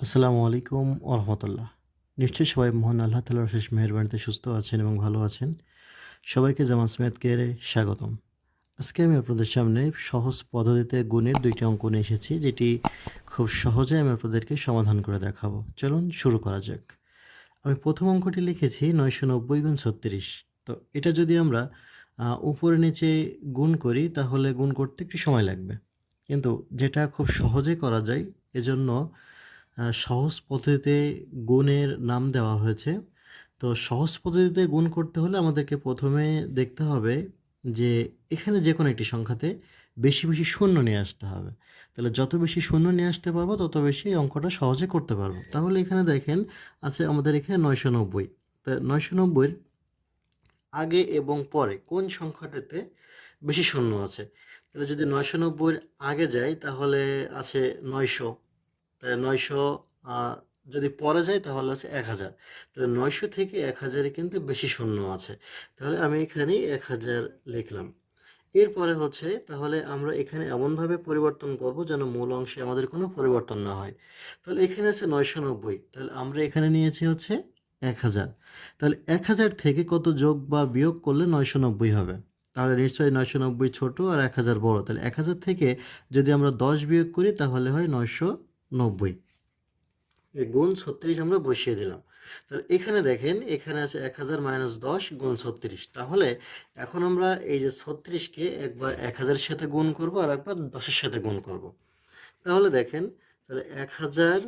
আসসালামু আলাইকুম ওরহমতুল্লাহ। নিশ্চয়ই সবাই মোহন আল্লাহ তালার শেষ মেহরবানিতে সুস্থ আছেন এবং ভালো আছেন। সবাইকে জামান স্মেথ কেয়ারে স্বাগতম। আজকে আমি আপনাদের সামনে সহজ পদ্ধতিতে গুণের দুইটি অঙ্ক নিয়ে এসেছি, যেটি খুব সহজে আমি আপনাদেরকে সমাধান করে দেখাবো। চলুন শুরু করা যাক। আমি প্রথম অঙ্কটি লিখেছি নয়শো নব্বই গুণ ছত্রিশ। তো এটা যদি আমরা উপরে নিচে গুণ করি, তাহলে গুণ করতে একটু সময় লাগবে। কিন্তু যেটা খুব সহজে করা যায়, এজন্য সহজ পদ্ধতিতে গুণের নাম দেওয়া হয়েছে। তো সহজ পদ্ধতিতে গুণ করতে হলে আমাদেরকে প্রথমে দেখতে হবে যে এখানে যে কোনো একটি সংখ্যাতে বেশি বেশি শূন্য নিয়ে আসতে হবে। তাহলে যত বেশি শূন্য নিয়ে আসতে পারব, তত বেশি এই অঙ্কটা সহজে করতে পারব। তাহলে এখানে দেখেন আছে আমাদের এখানে নয়শো নব্বই। তা নয়শো নব্বইয়ের আগে এবং পরে কোন সংখ্যাটাতে বেশি শূন্য আছে? তাহলে যদি নয়শো নব্বইয়ের আগে যাই, তাহলে আছে নয়শো। নয়শো যদি পরে যায় তাহলে আছে এক হাজার। তাহলে নয়শো থেকে এক হাজারে কিন্তু বেশি শূন্য আছে। তাহলে আমি এখানে এক হাজার লিখলাম। এরপরে হচ্ছে তাহলে আমরা এখানে এমনভাবে পরিবর্তন করব যেন মূল অংশে আমাদের কোনো পরিবর্তন না হয়। তাহলে এখানে আছে নয়শো নব্বই। তাহলে আমরা এখানে নিয়েছি হচ্ছে এক হাজার। তাহলে এক হাজার থেকে কত যোগ বা বিয়োগ করলে নয়শো নব্বই হবে? তাহলে নিশ্চয়ই নয়শো নব্বই ছোটো আর এক হাজার বড়ো। তাহলে এক হাজার থেকে যদি আমরা দশ বিয়োগ করি তাহলে হয় নয়শো নব্বই। এই গুণ ছত্রিশ আমরা বসিয়ে দিলাম। তাহলে এখানে দেখেন, এখানে আছে এক হাজার মাইনাস দশ গুণ ছত্রিশ। তাহলে এখন আমরা এই যে ছত্রিশকে একবার এক হাজারের সাথে গুণ করব আর একবার দশের সাথে গুণ করব। তাহলে দেখেন, তাহলে এক হাজার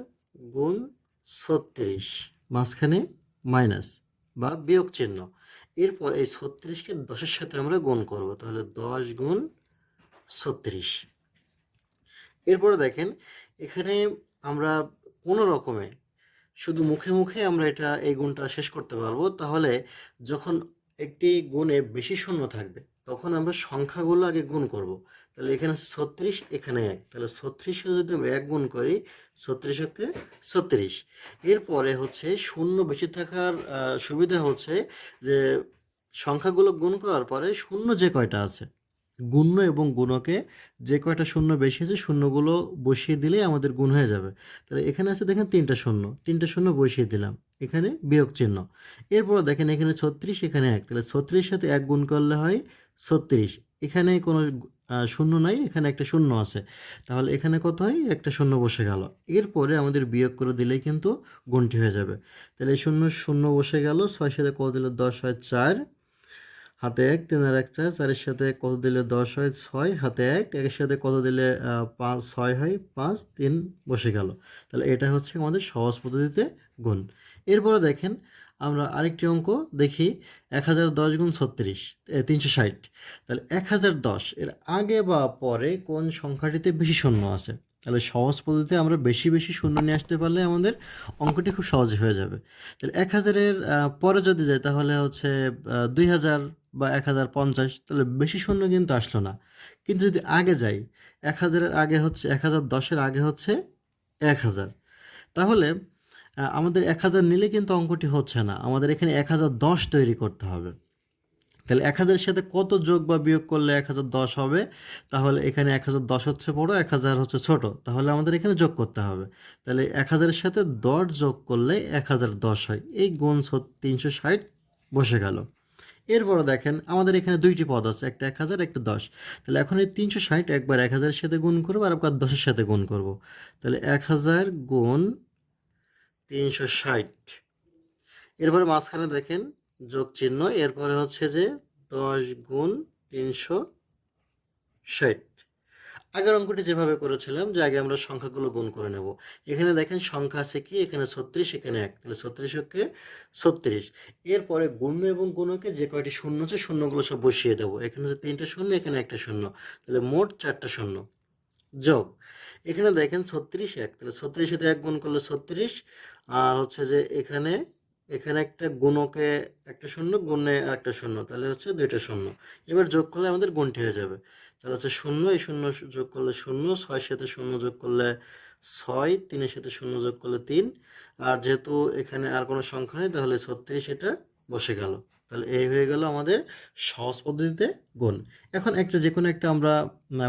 গুণ ছত্রিশ মাঝখানে মাইনাস বা বিয়োগ চিহ্ন। এরপর এই ছত্রিশকে দশের সাথে আমরা গুণ করব। তাহলে দশ গুণ ছত্রিশ। এরপরে দেখেন, এখানে আমরা কোনো রকমে শুধু মুখে মুখে আমরা এটা, এই গুণটা শেষ করতে পারব। তাহলে যখন একটি গুণে বেশি শূন্য থাকবে, তখন আমরা সংখ্যাগুলো আগে গুণ করব। তাহলে এখানে ছত্রিশ, এখানে এক। তাহলে ছত্রিশে যদি আমরা এক গুণ করি, ছত্রিশ ছত্রিশকে ছত্রিশ। এরপরে হচ্ছে শূন্য বেশি থাকার সুবিধা হচ্ছে যে সংখ্যাগুলো গুণ করার পরে শূন্য যে কয়টা আছে গুণ্য এবং গুণকে যে কয়টা শূন্য বেশি আছে, শূন্যগুলো বসিয়ে দিলেই আমাদের গুণ হয়ে যাবে। তাহলে এখানে আছে দেখেন তিনটা শূন্য। তিনটা শূন্য বসিয়ে দিলাম। এখানে বিয়োগ চিহ্ন। এরপর দেখেন এখানে ছত্রিশ, এখানে এক। তাহলে ছত্রিশ সাথে এক গুণ করলে হয় ছত্রিশ। এখানে কোনো শূন্য নাই, এখানে একটা শূন্য আছে। তাহলে এখানে কত হয়? একটা শূন্য বসে গেল। এরপরে আমাদের বিয়োগ করে দিলেই কিন্তু গুণটি হয়ে যাবে। তাহলে শূন্য শূন্য বসে গেল। ছয় সাথে কত দিলে? দশ হয় চার। হাতে এক তিন আর এক, চার, চারের সাথে কত দিলে দশ হয়? ছয়, হাতে এক, একের সাথে কত দিলে পাঁচ ছয় হয়? পাঁচ, তিন, বসে গেল। তাহলে এটা হচ্ছে আমাদের সহজ পদ্ধতিতে গুণ। এরপরে দেখেন, আমরা আরেকটি অঙ্ক দেখি, এক হাজার দশ গুণ ছত্রিশ তিনশো ষাট। তাহলে এক হাজার দশ, এর আগে বা পরে কোন সংখ্যাটিতে বেশি শূন্য আছে? তাহলে সহজ পদ্ধতিতে আমরা বেশি বেশি শূন্য নিয়ে আসতে পারলে আমাদের অঙ্কটি খুব সহজ হয়ে যাবে। তাহলে এক হাজারের পরে যদি যায় তাহলে হচ্ছে দুই হাজার বা এক হাজার পঞ্চাশ, তাহলে বেশি শূন্য কিন্তু আসলো না। কিন্তু যদি আগে যাই, এক হাজারের আগে হচ্ছে, এক হাজার দশের আগে হচ্ছে এক হাজার। তাহলে আমাদের এক হাজার নিলে কিন্তু অঙ্কটি হচ্ছে না। আমাদের এখানে এক হাজার দশ তৈরি করতে হবে। তাহলে এক হাজারের সাথে কত যোগ বা বিয়োগ করলে এক হাজার দশ হবে? তাহলে এখানে এক হাজার দশ হচ্ছে বড়, এক হাজার হচ্ছে ছোট। তাহলে আমাদের এখানে যোগ করতে হবে। তাহলে এক হাজারের সাথে দশ যোগ করলে এক হাজার দশ হয়। এই গুণ তিনশো ষাট বসে গেল। এরপরে দেখেন, আমাদের এখানে দুইটি পদ আছে, একটা এক হাজার, একটা দশ। তাহলে এখন এই তিনশো ষাট একবার এক হাজারের সাথে গুণ করব আর একবার দশের সাথে গুণ করব। তাহলে এক হাজার গুণ তিনশো ষাট। এরপরে মাঝখানে দেখেন যোগ চিহ্ন, এরপরে হচ্ছে যে দশ গুণ তিনশো ষাট। আগের অঙ্কটি যেভাবে করেছিলাম যে আগে আমরা সংখ্যাগুলো গুণ করে নেব। এখানে দেখেন সংখ্যা আছে কি? এখানে ছত্রিশ, এখানে এক। তাহলে ছত্রিশকে ছত্রিশ। এরপরে গুণ্য এবং গুণকে যে কয়টি শূন্য আছে, শূন্যগুলো সব বসিয়ে দেবো। এখানে আছে তিনটা শূন্য, এখানে একটা শূন্য। তাহলে মোট চারটা শূন্য। যোগ। এখানে দেখেন ছত্রিশ, এক। তাহলে ছত্রিশ সাথে এক গুণ করলে ছত্রিশ। আর হচ্ছে যে এখানে এখানে একটা গুণকে একটা শূন্য, গুণে আর একটা শূন্য। তাহলে হচ্ছে দুইটা শূন্য। এবার যোগ করলে আমাদের গুণটি হয়ে যাবে। তাহলে হচ্ছে শূন্য, এই শূন্য যোগ করলে শূন্য, ছয়ের সাথে শূন্য যোগ করলে ছয়, তিনের সাথে শূন্য যোগ করলে তিন। আর যেহেতু এখানে আর কোনো সংখ্যা নেই, তাহলে ছত্রিশ এটা বসে গেল। তাহলে এই হয়ে গেল আমাদের সহজ পদ্ধতিতে গুণ। এখন একটা যে কোনো একটা আমরা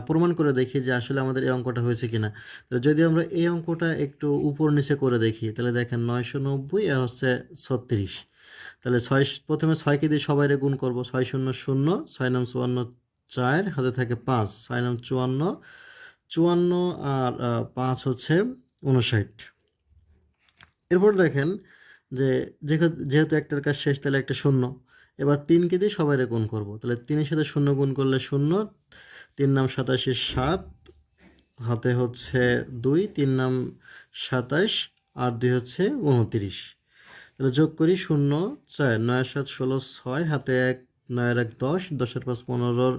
প্রমাণ করে দেখি যে আসলে আমাদের এই অঙ্কটা হয়েছে কিনা। তাহলে যদি আমরা এই অঙ্কটা একটু উপর নিচে করে দেখি, তাহলে দেখেন নয়শো নব্বই আর হচ্ছে ছত্রিশ। তাহলে ছয় প্রথমে ছয়কে দিয়ে সবাইরে গুণ করব। ছয় শূন্য শূন্য, ছয় নাম চুয়ান্ন চার, হাতে থাকে পাঁচ। ছয় নাম চুয়ান্ন। চুয়ান্ন আর পাঁচ হচ্ছে উনষাট এরপর দেখেন যে যেহেতু একটার কাজ শেষ, তাহলে একটা শূন্য। এবার তিনকে দিয়ে সবাইরে গুণ করব। তাহলে তিনের সাথে শূন্য গুণ করলে শূন্য, তিন নাম সাতাশে সাত, হাতে হচ্ছে দুই, তিন নাম সাতাশ, আর দুই হচ্ছে উনত্রিশ তাহলে যোগ করি শূন্য, চার, নয়, সাত, ষোলো, ছয়, হাতে এক নয়ের এক দশ, দশের পাঁচ, পনেরোর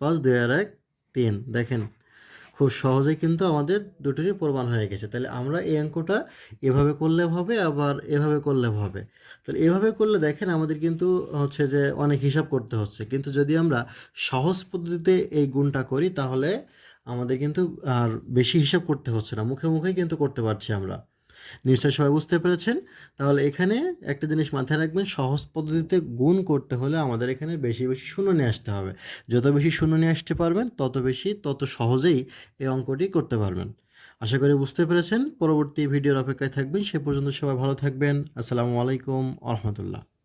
পাঁচ, দুই, আর এক, তিন। দেখেন, খুব সহজেই কিন্তু আমাদের দুটোরই প্রমাণ হয়ে গেছে। তাহলে আমরা এই অঙ্কটা এভাবে করলে হবে, আবার এভাবে করলে হবে। তাহলে এভাবে করলে দেখেন আমাদের কিন্তু হচ্ছে যে অনেক হিসাব করতে হচ্ছে। কিন্তু যদি আমরা সহজ পদ্ধতিতে এই গুণটা করি, তাহলে আমাদের কিন্তু আর বেশি হিসাব করতে হচ্ছে না। মুখে মুখেই কিন্তু করতে পারছি আমরা। নিশ্চয়ই সবাই বুঝতে পেরেছেন। তাহলে এখানে একটা জিনিস মাথায় রাখবেন, সহজ পদ্ধতিতে গুণ করতে হলে আমাদের এখানে বেশি বেশি শূন্য নিয়ে আসতে হবে। যত বেশি শূন্য নিয়ে আসতে পারবেন, তত বেশি, তত সহজেই এই অঙ্কটি করতে পারবেন। আশা করি বুঝতে পেরেছেন। পরবর্তী ভিডিওর অপেক্ষায় থাকবেন। সে পর্যন্ত সবাই ভালো থাকবেন। আসসালামু আলাইকুম আহমতুল্লাহ।